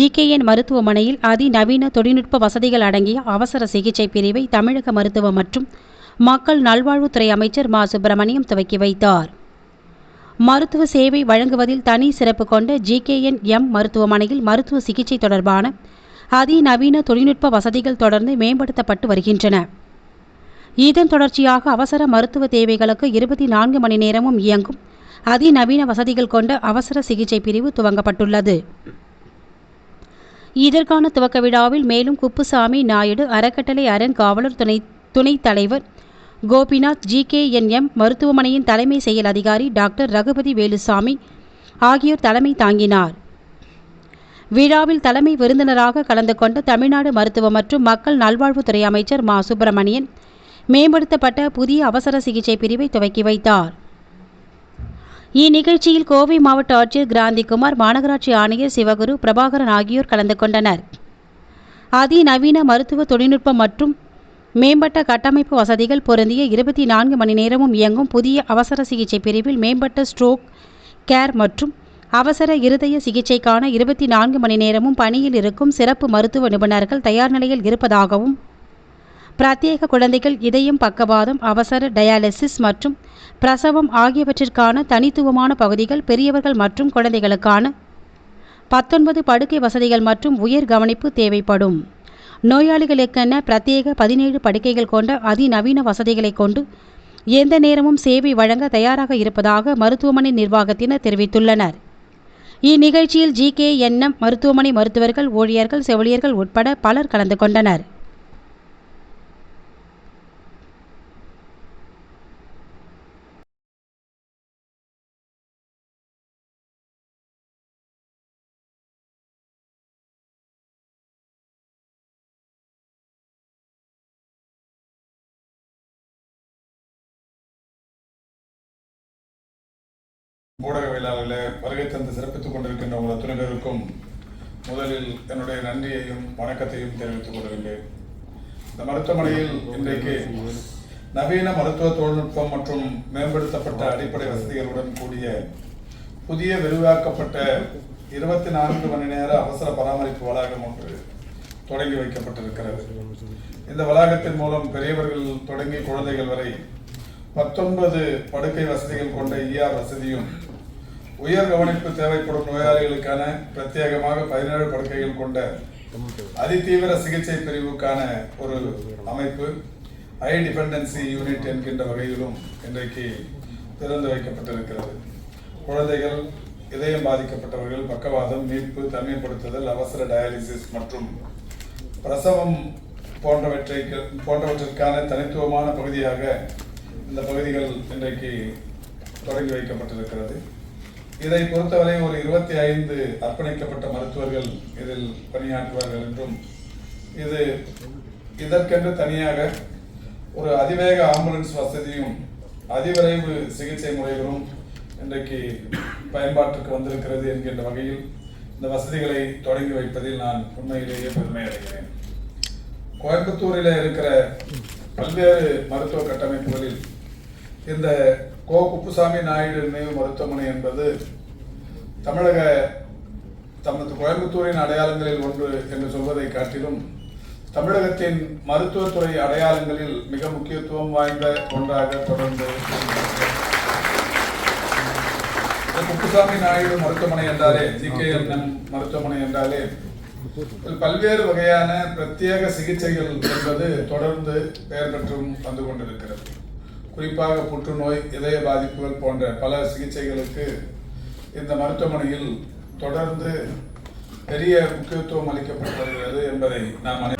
ஜிகேஎன் மருத்துவமனையில் அதிநவீன தொழில்நுட்ப வசதிகள் அடங்கிய அவசர சிகிச்சை பிரிவை தமிழக மருத்துவ மற்றும் மக்கள் நல்வாழ்வுத்துறை அமைச்சர் மா. சுப்பிரமணியம் துவக்கி வைத்தார். மருத்துவ சேவை வழங்குவதில் தனி சிறப்பு கொண்ட ஜிகேஎன் எம் மருத்துவமனையில் மருத்துவ சிகிச்சை தொடர்பான அதிநவீன தொழில்நுட்ப வசதிகள் தொடர்ந்து மேம்படுத்தப்பட்டு வருகின்றன. இதன் தொடர்ச்சியாக அவசர மருத்துவ தேவைகளுக்கு இருபத்தி நான்கு மணி நேரமும் இயங்கும் அதிநவீன வசதிகள் கொண்ட அவசர சிகிச்சை பிரிவு துவங்கப்பட்டுள்ளது. இதற்கான துவக்க விழாவில் மேலும் குப்புசாமி நாயுடு அறக்கட்டளை அரண் காவலர் துணை துணைத் தலைவர் கோபிநாத் ஜிகேஎன்எம் மருத்துவமனையின் தலைமை செயல் அதிகாரி டாக்டர் ரகுபதி வேலுசாமி ஆகியோர் தலைமை தாங்கினார். விழாவில் தலைமை விருந்தினராக கலந்து கொண்ட தமிழ்நாடு மருத்துவ மற்றும் மக்கள் நல்வாழ்வுத்துறை அமைச்சர் மா சுப்பிரமணியன் மேம்படுத்தப்பட்ட புதிய அவசர சிகிச்சை பிரிவை துவக்கி வைத்தார். இந்நிகழ்ச்சியில் கோவை மாவட்ட ஆட்சியர் கிராந்திகுமார் மாநகராட்சி ஆணையர் சிவகுரு பிரபாகரன் ஆகியோர் கலந்து கொண்டனர். அதிநவீன மருத்துவ தொழில்நுட்பம் மற்றும் மேம்பட்ட கட்டமைப்பு வசதிகள் பொருந்திய இருபத்தி நான்கு மணி நேரமும் இயங்கும் புதிய அவசர சிகிச்சை பிரிவில் மேம்பட்ட ஸ்ட்ரோக் கேர் மற்றும் அவசர இருதய சிகிச்சைக்கான இருபத்தி நான்கு மணி நேரமும் பணியில் இருக்கும் சிறப்பு மருத்துவ நிபுணர்கள் தயார் நிலையில் இருப்பதாகவும் பிரத்யேக குழந்தைகள் இதயம் பக்கவாதம் அவசர டயாலிசிஸ் மற்றும் பிரசவம் ஆகியவற்றிற்கான தனித்துவமான பகுதிகள் பெரியவர்கள் மற்றும் குழந்தைகளுக்கான பத்தொன்பது படுக்கை வசதிகள் மற்றும் உயர் கவனிப்பு தேவைப்படும். நோயாளிகளுக்கென பிரத்யேக பதினேழு படுக்கைகள் கொண்ட அதிநவீன வசதிகளை கொண்டு எந்த நேரமும் சேவை வழங்க தயாராக இருப்பதாக மருத்துவமனை நிர்வாகத்தினர் தெரிவித்துள்ளனர். இந்நிகழ்ச்சியில் ஜிகேஎன்எம் மருத்துவமனை மருத்துவர்கள் ஊழியர்கள் செவிலியர்கள் உட்பட பலர் கலந்து கொண்டனர். ஊடகவியலாளர்களே வருகை தந்து சிறப்பித்துக் கொண்டிருக்கின்ற உங்கள் அத்துணை பேருக்கும் முதலில் என்னுடைய நன்றியையும் வணக்கத்தையும் தெரிவித்துக் கொள்கின்றேன் இந்த மருத்துவமனையில் இன்றைக்கு நவீன மருத்துவ தொழில்நுட்பம் மற்றும் மேம்படுத்தப்பட்ட அடிப்படை வசதிகளுடன் கூடிய புதிய விரிவாக்கப்பட்ட இருபத்தி நான்கு மணி நேர அவசர பராமரிப்பு வளாகம் ஒன்று தொடங்கி வைக்கப்பட்டிருக்கிறது. இந்த வளாகத்தின் மூலம் பெரியவர்கள் தொடங்கி குழந்தைகள் வரை பத்தொன்பது படுக்கை வசதிகள் கொண்ட இஆர் வசதியும் உயர் கவனிப்பு தேவைப்படும் நோயாளிகளுக்கான பிரத்யேகமாக பதினேழு படுக்கைகள் கொண்ட அதிதீவிர சிகிச்சை பிரிவுக்கான ஒரு அமைப்பு ஹை டிபெண்டன்சி யூனிட் என்கின்ற வகையிலும் இன்றைக்கு திறந்து வைக்கப்பட்டிருக்கிறது. குழந்தைகள் இதயம் பாதிக்கப்பட்டவர்கள் பக்கவாதம் மீட்பு தனிமைப்படுத்துதல் அவசர டயாலிசிஸ் மற்றும் பிரசவம் போன்றவற்றை போன்றவற்றிற்கான தனித்துவமான பகுதியாக இந்த பகுதிகள் இன்றைக்கு தொடங்கி வைக்கப்பட்டிருக்கிறது. இதை பொறுத்தவரை ஒரு இருபத்தி ஐந்து அர்ப்பணிக்கப்பட்ட மருத்துவர்கள் இதில் பணியாற்றுவார்கள் என்றும் இது இதற்கென்று தனியாக ஒரு அதிவேக ஆம்புலன்ஸ் வசதியும் அதிவிரைவு சிகிச்சை முறைகளும் இன்றைக்கு பயன்பாட்டுக்கு வந்திருக்கிறது என்கின்ற வகையில் இந்த வசதிகளை தொடங்கி வைப்பதில் நான் உண்மையிலேயே பெருமை அடைகிறேன். கோயம்புத்தூரில் இருக்கிற பல்வேறு மருத்துவ கட்டமைப்புகளில் இந்த கோ குப்புசாமி நாயுடு நினைவு மருத்துவமனை என்பது தமிழக தமது கோயம்புத்தூரின் அடையாளங்களில் ஒன்று என்று சொல்வதை காட்டிலும் தமிழகத்தின் மருத்துவத்துறை அடையாளங்களில் மிக முக்கியத்துவம் வாய்ந்த ஒன்றாக தொடர்ந்து குப்புசாமி நாயுடு மருத்துவமனை என்றாலே ஜிகேஎன்எம் மருத்துவமனை என்றாலே பல்வேறு வகையான பிரத்யேக சிகிச்சைகள் என்பது தொடர்ந்து பெயர் பெற்றும் வந்து கொண்டிருக்கிறது. குறிப்பாக புற்றுநோய் இதய பாதிப்புகள் போன்ற பல சிகிச்சைகளுக்கு இந்த மருத்துவமனையில் தொடர்ந்து பெரிய முக்கியத்துவம் அளிக்கப்பட்டு வருகிறது என்பதை நாம் அனை